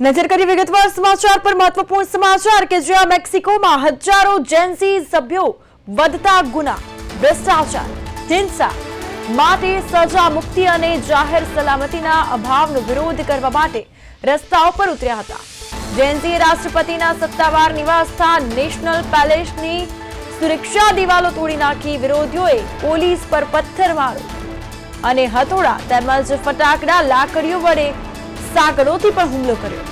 નજર કરી વિગતવાર સમાચાર પર મહત્વપૂર્ણ સમાચાર કે જ્યાં મેક્સિકોમાં હજારો જેન્સી સભ્યો વધતા ગુના, ભ્રષ્ટાચાર, હિંસા માટે સજા મુક્તિ અને જાહેર સલામતીના અભાવનો વિરોધ કરવા માટે રસ્તાઓ પર ઉતર્યા હતા. જેન્સીએ રાષ્ટ્રપતિના સત્તાવાર નિવાસસ્થાન નેશનલ પેલેસની સુરક્ષા દિવાલો તોડી નાખી વિરોધીઓએ પોલીસ પર પથ્થરમારો અને હથોડા તેમજ ફટાકડા લાકડીઓ વડે સાંકળોથી પણ હુમલો કર્યો.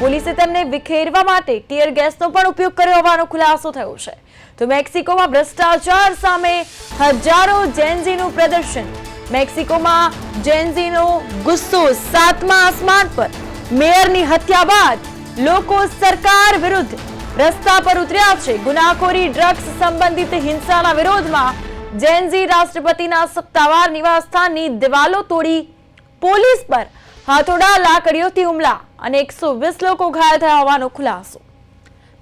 પોલીસે તેમને વિખેરવા માટે ટીયર ગેસનો પણ ઉપયોગ કર્યો હોવાનો ખુલાસો થયો છે. તો મેક્સિકોમાં ભ્રષ્ટાચાર સામે હજારો જેનઝીનું પ્રદર્શન. મેક્સિકોમાં જેન્ઝીનો ગુસ્સો સાતમા આસમાન પર. મેયરની હત્યા બાદ લોકો સરકાર વિરુદ્ધ રસ્તા પર ઉતર્યા છે. ગુનાખોરી, ડ્રગ્સ સંબંધિત હિંસાના વિરોધમાં જેન્ઝી રાષ્ટ્રપતિના સત્તાવાર નિવાસસ્થાનની દિવાલો તોડી પોલીસ પર હાથોડા, લાકડીઓથી હુમલા અને એકસો વીસ લોકો ઘાયલ થયા હોવાનો ખુલાસો.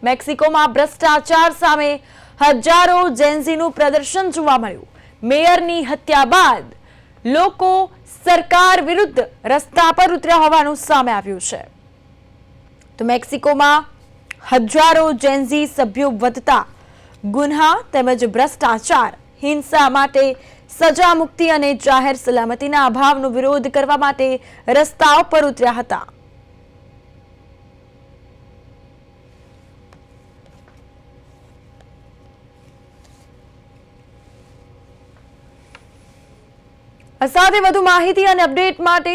મેક્સિકોમાં ભ્રષ્ટાચાર સામે હજારો જેન્ઝીનું પ્રદર્શન જોવા મળ્યું. મેયરની હત્યા બાદ લોકો સરકાર વિરુદ્ધ રસ્તા પર ઉતર્યા હોવાનું સામે આવ્યું છે. તો મેક્સિકોમાં હજારો જેન્ઝી સભ્યો વધતા ગુન્હા તેમજ ભ્રષ્ટાચાર, હિંસા માટે સજા, મુક્તિ અને જાહેર સલામતીના અભાવનો વિરોધ કરવા માટે રસ્તાઓ પર ઉતર્યા હતા. સાથે વધુ માહિતી અને અપડેટ માટે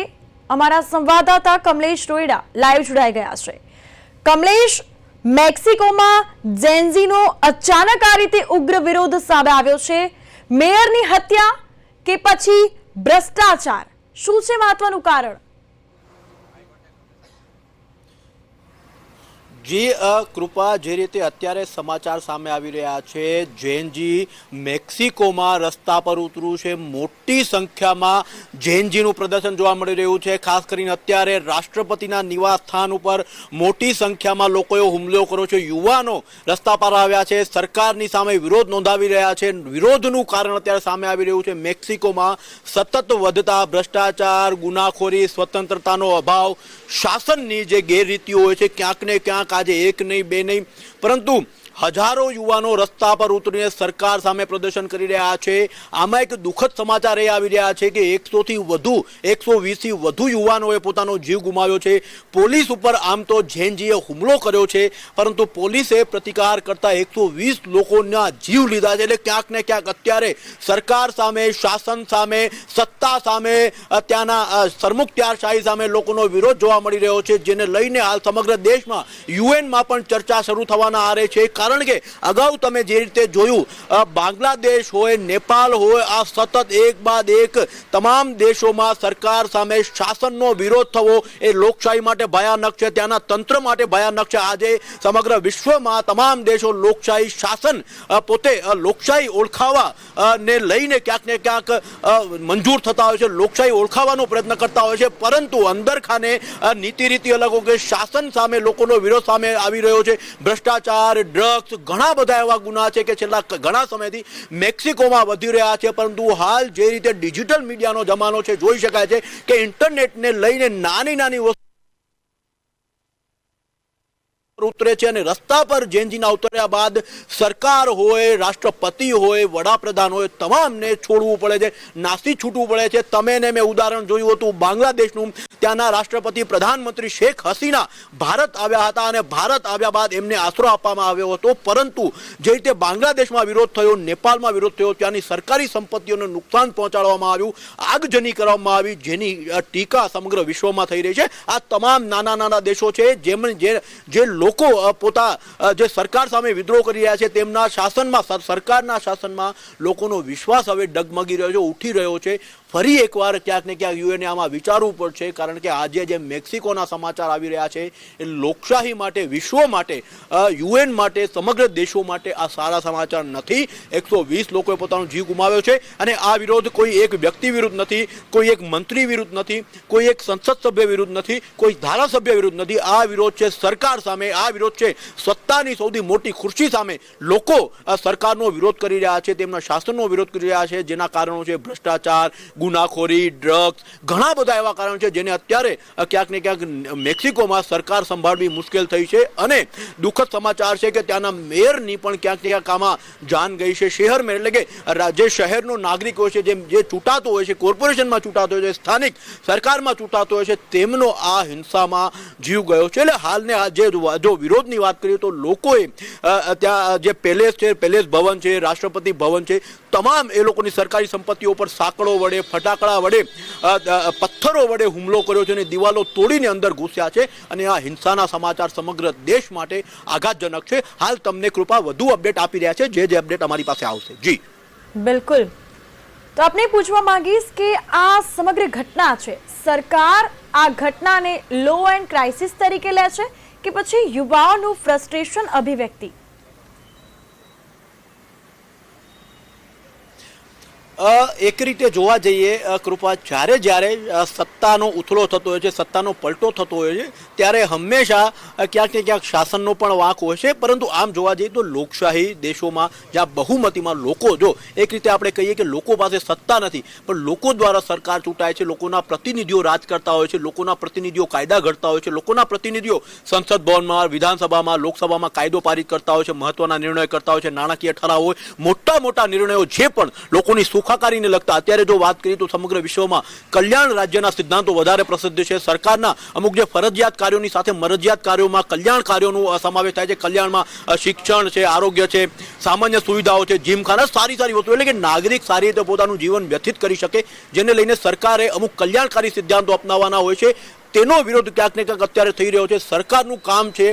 અમારા સંવાદદાતા કમલેશ રોયડા લાઈવ જોડાઈ ગયા છે. કમલેશ, મેક્સિકોમાં જેન્ઝીનો અચાનક આ રીતે ઉગ્ર વિરોધ સામે આવ્યો છે. મેયરની હત્યા કે પછી ભ્રષ્ટાચાર? શું છે મહત્વનું કારણ? જી કૃપા જે રીતે અત્યારે સમાચાર સામે આવી રહ્યા છે, જૈનજી મેક્સિકોમાં રસ્તા પર ઉતર્યું છે, મોટી સંખ્યામાં જૈનજીનું પ્રદર્શન જોવા મળી રહ્યું છે. ખાસ કરીને અત્યારે રાષ્ટ્રપતિના નિવાસ સ્થાન ઉપર મોટી સંખ્યામાં લોકોએ હુમલો કર્યો છે. યુવાનો રસ્તા પર આવ્યા છે. સરકારની સામે વિરોધ નોંધાવી રહ્યા છે. વિરોધનું કારણ અત્યારે સામે આવી રહ્યું છે. મેક્સિકોમાં સતત વધતા ભ્રષ્ટાચાર, ગુનાખોરી, સ્વતંત્રતાનો અભાવ, શાસનની જે ગેરરીતિઓ હોય છે ક્યાંક ને ક્યાંક આજે એક નહીં બે નહીં. પરંતુ હજારો યુવાનો રસ્તા પર ઉતરીને સરકાર સામે પ્રદર્શન કરી રહ્યા છે. આમાં એક દુઃખદ સમાચાર એ આવી રહ્યા છે કે એકસોથી વધુ એકસો વીસથી વધુ યુવાનોએ પોતાનો જીવ ગુમાવ્યો છે. પોલીસ ઉપર આમ તો જેનજીએ હુમલો કર્યો છે, પરંતુ પોલીસે પ્રતિકાર કરતા એકસો વીસ લોકોના જીવ લીધા છે. એટલે ક્યાંક ને ક્યાંક અત્યારે સરકાર સામે, શાસન સામે, સત્તા સામે ત્યાંના સરમુખત્યારશાહી સામે લોકોનો વિરોધ જોવા મળી રહ્યો છે, જેને લઈને હાલ સમગ્ર દેશમાં યુએનમાં પણ ચર્ચા શરૂ થવાના આરે છે. કારણ કે અગાઉ તમે જે રીતે જોયું બાંગ્લાદેશ હોય, નેપાળ હોય, આ સતત એક બાદ એક તમામ દેશોમાં સરકાર સામે શાસનનો વિરોધ થવો એ લોકશાહી માટે ભયાનક છે, ત્યાંના તંત્ર માટે ભયાનક છે. આજે સમગ્ર વિશ્વમાં તમામ દેશો લોકશાહી શાસન પોતે લોકશાહી ઓળખાવા ને લઈને ક્યાંક ને ક્યાંક મંજૂર થતા હોય છે, લોકશાહી ઓળખાવાનો પ્રયત્ન કરતા હોય છે. પરંતુ અંદર ખાને નીતિ રીતિ અલગ કે શાસન સામે લોકોનો વિરોધ સામે આવી રહ્યો છે. ભ્રષ્ટાચાર ડ્રગ્સ ઘણા બધા એવા ગુના છે કે છેલ્લા ઘણા સમયથી મેક્સિકોમાં વધી રહ્યા છે, પરંતુ હાલ જે રીતે ડિજિટલ મીડિયાનો જમાનો છે, જોઈ શકાય છે કે ઇન્ટરનેટને લઈને નાની નાની વસ્તુ ઉતરે છે અને રસ્તા પર જેનજીના ઉતર્યા બાદ સરકાર હોય, રાષ્ટ્રપતિ હોય, વડાપ્રધાન હોય, તમામને છોડવું પડે છે, નાસી છૂટવું પડે છે. તમે ને મેં ઉદાહરણ જોયું હતું બાંગ્લાદેશનું. ત્યાંના રાષ્ટ્રપતિ પ્રધાનમંત્રી શેખ હસીના ભારત આવ્યા હતા અને ભારત આવ્યા બાદ એમને આશરો આપવામાં આવ્યો હતો. પરંતુ જે રીતે બાંગ્લાદેશમાં વિરોધ થયો, નેપાળમાં વિરોધ થયો, ત્યાંની સરકારી સંપત્તિઓને નુકસાન પહોંચાડવામાં આવ્યું, આગજની કરવામાં આવી, જેની ટીકા સમગ્ર વિશ્વમાં થઈ રહી છે. આ તમામ નાના નાના દેશો છે જેમ જે જે લોકો પોતા જે સરકાર સામે વિદ્રોહ કરી રહ્યા છે, તેમના શાસનમાં સરકારના શાસનમાં લોકોનો વિશ્વાસ હવે ડગમગી રહ્યો છે, ઉઠી રહ્યો છે. ફરી એકવાર ક્યાંક ને ક્યાંક યુએને આમાં વિચારવું પડશે, કારણ કે આજે જે મેક્સિકોના સમાચાર આવી રહ્યા છે, એ લોકશાહી માટે, વિશ્વ માટે યુએન માટે, સમગ્ર દેશો માટે આ સારા સમાચાર નથી. એકસો વીસ લોકોએ પોતાનો જીવ ગુમાવ્યો છે, અને આ વિરોધ કોઈ એક વ્યક્તિ વિરુદ્ધ નથી, કોઈ એક મંત્રી વિરુદ્ધ નથી, કોઈ એક સંસદ સભ્ય વિરુદ્ધ નથી, કોઈ ધારાસભ્ય વિરુદ્ધ નથી. આ વિરોધ છે સરકાર સામે, આ વિરોધ છે. સત્તાની સૌથી મોટી ખુરશી સામે લોકો સરકારનો વિરોધ કરી રહ્યા છે, તેમના શાસનનો વિરોધ કરી રહ્યા છે, જેના કારણો છે ભ્રષ્ટાચાર, ગુનાખોરી, ડ્રગ્સ, ઘણા બધા એવા કારણો છે જેને અત્યારે ક્યાંક ને ક્યાંક મેક્સિકોમાં સરકાર સંભાળવી મુશ્કેલ થઈ છે અને દુઃખદ સમાચાર છે કે ત્યાંના મેયરની પણ ક્યાંક ને ક્યાંક આમાં જાન ગઈ છે. શહેર મેયર એટલે કે જે શહેરનો નાગરિક હોય છે, જેમ જે ચૂંટાતો હોય છે, કોર્પોરેશનમાં ચૂંટાતો હોય છે, સ્થાનિક સરકારમાં ચૂંટાતો હોય છે, તેમનો આ હિંસામાં જીવ ગયો છે. એટલે હાલને આ જે જો વિરોધની વાત કરીએ તો લોકોએ ત્યાં જે પેલેસ છે, પેલેસ ભવન છે, રાષ્ટ્રપતિ ભવન છે, તમામ એ લોકોની સરકારી સંપત્તિઓ પર સાંકળો વડે, ફટાકડા વડે પથ્થરો વડે હુમલો કર્યો છે અને દિવાલો તોડીને અંદર ઘૂસ્યા છે અને આ હિંસાના સમાચાર સમગ્ર દેશ માટે આઘાતજનક છે. હાલ તમને કૃપા વધુ અપડેટ આપી રહ્યા છે. જે જે અપડેટ અમારી પાસે આવશે. જી. બિલકુલ. તો આપને પૂછવા માંગીશ કે આ સમગ્ર ઘટના છે, સરકાર આ ઘટનાને લો એન્ડ ક્રાઇસિસ તરીકે લે છે કે પછી યુવાઓનું ફ્રસ્ટ્રેશન અભિવ્યક્તિ. એક રીતે જોવા જઈએ કૃપા જ્યારે જ્યારે સત્તાનો ઉથલો થતો હોય છે, સત્તાનો પલટો થતો હોય છે, ત્યારે હંમેશા ક્યાંક ને ક્યાંક શાસનનો પણ વાંક હોય છે. પરંતુ આમ જોવા જઈએ તો લોકશાહી દેશોમાં, જ્યાં બહુમતીમાં લોકો, જો એક રીતે આપણે કહીએ કે લોકો પાસે સત્તા નથી, પણ લોકો દ્વારા સરકાર ચૂંટાય છે, લોકોના પ્રતિનિધિઓ રાજ કરતા હોય છે, લોકોના પ્રતિનિધિઓ કાયદા ઘડતા હોય છે, લોકોના પ્રતિનિધિઓ સંસદ ભવનમાં, વિધાનસભામાં, લોકસભામાં કાયદો પારિત કરતા હોય છે, મહત્વના નિર્ણય કરતા હોય છે, નાણાકીય ઠરાવ હોય મોટા મોટા નિર્ણયો જે પણ લોકોની સુખાકારીને લગતા. અત્યારે જો વાત કરીએ તો સમગ્ર વિશ્વમાં કલ્યાણ રાજ્યના સિદ્ધાંતો વધારે પ્રસિદ્ધ છે. સરકારના અમુક જે ફરજિયાત કાર્યોની સાથે મરજિયાત કાર્યોમાં કલ્યાણ કાર્યોનો સમાવેશ થાય છે. કલ્યાણમાં શિક્ષણ છે, આરોગ્ય છે, સામાન્ય સુવિધાઓ છે જીમખાના સારી સારી વસ્તુ. એટલે કે નાગરિક સારી રીતે પોતાનું જીવન વ્યથિત કરી શકે, જેને લઈને સરકારે અમુક કલ્યાણકારી સિદ્ધાંતો અપનાવવાના હોય છે. તેનો વિરોધ ક્યાંક ને ક્યાંક અત્યારે થઈ રહ્યો છે. સરકારનું કામ છે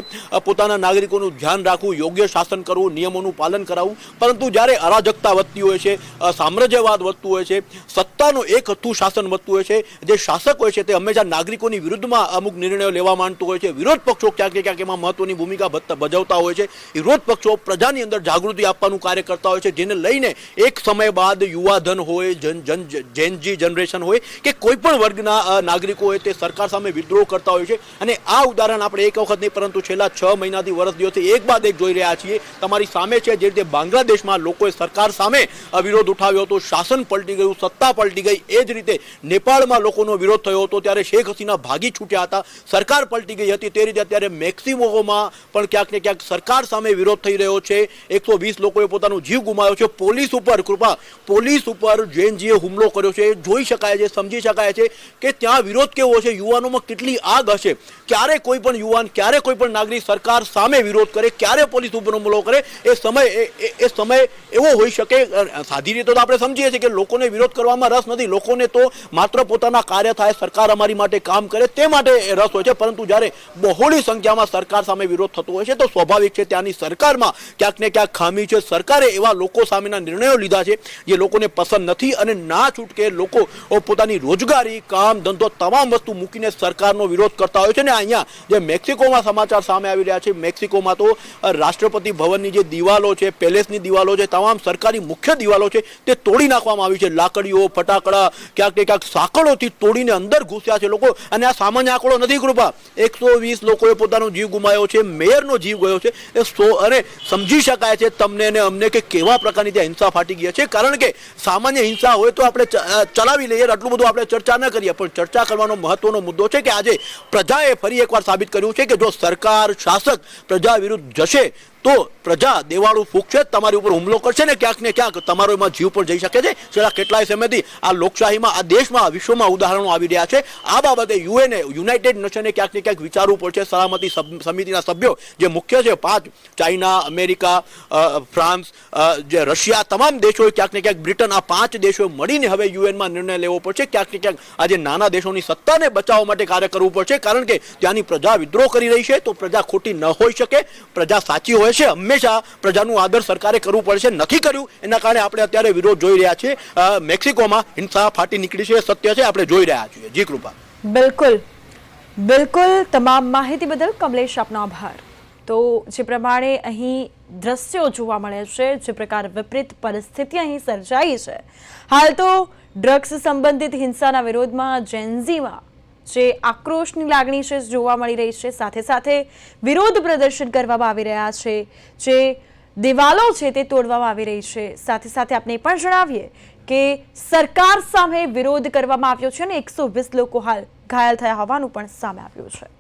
પોતાના નાગરિકોનું ધ્યાન રાખવું, યોગ્ય શાસન કરવું, નિયમોનું પાલન કરાવવું. પરંતુ જ્યારે અરાજકતા વધતી હોય છે સામ્રાજ્યવાદ વધતું હોય છે, સત્તાનું એક હથ્થું શાસન વધતું હોય છે, જે શાસક હોય છે તે હંમેશા નાગરિકોની વિરુદ્ધમાં અમુક નિર્ણયો લેવા માંડતું હોય છે. વિરોધ પક્ષો ક્યાંક ને ક્યાંક એમાં મહત્વની ભૂમિકા ભજવતા હોય છે. વિરોધ પક્ષો પ્રજાની અંદર જાગૃતિ આપવાનું કાર્ય કરતા હોય છે, જેને લઈને એક સમય બાદ યુવાધન હોય, જન જન જેનજી જનરેશન હોય કે કોઈ પણ વર્ગના નાગરિકો હોય તે સરકાર સામે વિદ્રોહ કરતા હોય છે. અને આ ઉદાહરણ આપણે એક વખત નહીં, પરંતુ છેલ્લા છ મહિનાથી વર્ષ દિવસથી એક બાદ એક જોઈ રહ્યા છીએ. તમારી સામે છે જે રીતે બાંગ્લાદેશમાં લોકોએ સરકાર સામે વિરોધ ઉઠાવ્યો હતો, શાસન પલટી ગયું, સત્તા પલટી ગઈ, એ જ રીતે નેપાળમાં લોકોનો વિરોધ થયો હતો, ત્યારે શેખ હસીના ભાગી છૂટ્યા હતા, સરકાર પલટી ગઈ હતી, તે રીતે અત્યારે મેક્સિમોમાં પણ ક્યાંક ને ક્યાંક સરકાર સામે વિરોધ થઈ રહ્યો છે. એકસો વીસ લોકોએ પોતાનો જીવ ગુમાવ્યો છે. પોલીસ ઉપર, કૃપા, પોલીસ ઉપર જેનજીએ હુમલો કર્યો છે. જોઈ શકાય છે, સમજી શકાય છે કે ત્યાં વિરોધ કેવો છે? યુવાનોમાં કેટલી આગ હશે? ક્યારે કોઈ પણ યુવાન, ક્યારે કોઈ પણ નાગરિક સરકાર સામે વિરોધ કરે, ક્યારે પોલીસ ઉપર હુમલો કરે, એ સમય, એ- સમય એવો હોઈ શકે. સાદી રીતે તો આપણે સમજીએ છીએ કે લોકોને વિરોધ કરવામાં રસ નથી. લોકોને તો માત્ર પોતાના કાર્ય થાય, સરકાર અમારી માટે કામ કરે, તે માટે રસ હોય છે. પરંતુ જ્યારે બહોળી સંખ્યામાં સરકાર સામે વિરોધ થતો હોય છે, તો સ્વાભાવિક છે ત્યાંની સરકારમાં ક્યાંક ને ક્યાંક ખામી છે. સરકારે એવા લોકો સામેના નિર્ણયો લીધા છે જે લોકોને પસંદ નથી અને ના છૂટકે લોકો પોતાની રોજગારી, કામ, ધંધો, તમામ વસ્તુ મૂકીને સરકારનો વિરોધ કરતા હોય છે ને અહીંયા જે મેક્સિકોમાં સમાચાર સામે આવી રહ્યા છે, મેક્સિકોમાં તો રાષ્ટ્રપતિ ભવનની જે દિવાલો છે, પેલેસની દિવાલો છે, તમામ સરકારી મુખ્ય દિવાલો છે, તે તોડી નાખવામાં આવી છે. લાકડીઓ, ફટાકડા, ક્યાંક ને ક્યાંક સાંકળોથી તોડીને અંદર ઘૂસ્યા છે લોકો. અને આ સામાન્ય આંકડો નથી, કૃપા. એકસો વીસ લોકોએ પોતાનો જીવ ગુમાવ્યો છે, મેયરનો જીવ ગયો છે. એ સો અને સમજી શકાય છે તમને અને અમને કે કેવા પ્રકારની ત્યાં હિંસા ફાટી ગયા છે. કારણ કે સામાન્ય હિંસા હોય તો આપણે ચલાવી લઈએ, આટલું બધું આપણે ચર્ચા ન કરીએ. પણ ચર્ચા કરવાનો મહત્વનો મુદ્દો છે કે આજે પ્રજાએ ફરી એકવાર સાબિત કર્યું છે કે જો સરકાર, શાસક પ્રજા વિરુદ્ધ જશે તો પ્રજા દેવાળું ફૂંકશે, તમારી ઉપર હુમલો કરશે ને ક્યાંક ને ક્યાંક તમારો એમાં જીવ પણ જઈ શકે છે. છેલ્લા કેટલાય સમયથી આ લોકશાહીમાં, આ દેશમાં વિશ્વમાં ઉદાહરણો આવી રહ્યા છે. આ બાબતે યુએને યુનાઇટેડ નેશને ક્યાંક ને ક્યાંક વિચારવું પડશે. સલામતી સમિતિના સભ્યો જે મુખ્ય છે, પાંચ, ચાઇના, અમેરિકા ફ્રાન્સ જે રશિયા, તમામ દેશોએ ક્યાંક ને ક્યાંક બ્રિટન, આ પાંચ દેશોએ મળીને હવે યુએનમાં નિર્ણય લેવો પડશે. ક્યાંક ને ક્યાંક આજે નાના દેશોની સત્તાને બચાવવા માટે કાર્ય કરવું પડશે, કારણ કે ત્યાંની પ્રજા વિદ્રોહ કરી રહી છે. તો પ્રજા ખોટી ન હોઈ શકે. પ્રજા સાચી હોય છે હંમેશા પ્રજાનું આદર સરકારે કરવું પડશે નથી કર્યું. એના કારણે આપણે અત્યારે વિરોધ જોઈ રહ્યા છીએ. મેક્સિકોમાં હિંસા ફાટી નીકળી છે, સત્ય છે, આપણે જોઈ રહ્યા છીએ. જી કૃપા. બિલકુલ. બિલકુલ. તમામ માહિતી બદલ કમલેશ આપનો આભાર. તો જે પ્રમાણે અહીં દ્રશ્યો જોવા મળે છે, જે પ્રકાર વિપરીત પરિસ્થિતિ અહીં સર્જાઈ છે. હાલ તો ડ્રગ્સ સંબંધિત હિંસાના વિરોધમાં જેન્ઝીમાં જે આક્રોશની લાગણી છે, જોવા મળી રહી છે. સાથે સાથે વિરોધ પ્રદર્શન કરવામાં આવી રહ્યા છે. જે દિવાલો છે તે તોડવામાં આવી રહી છે. સાથે સાથે આપણે પણ જણાવીએ કે સરકાર સામે વિરોધ કરવામાં આવ્યો છે અને એકસો વીસ લોકો હાલ ઘાયલ થયા હોવાનું પણ સામે આવ્યું છે.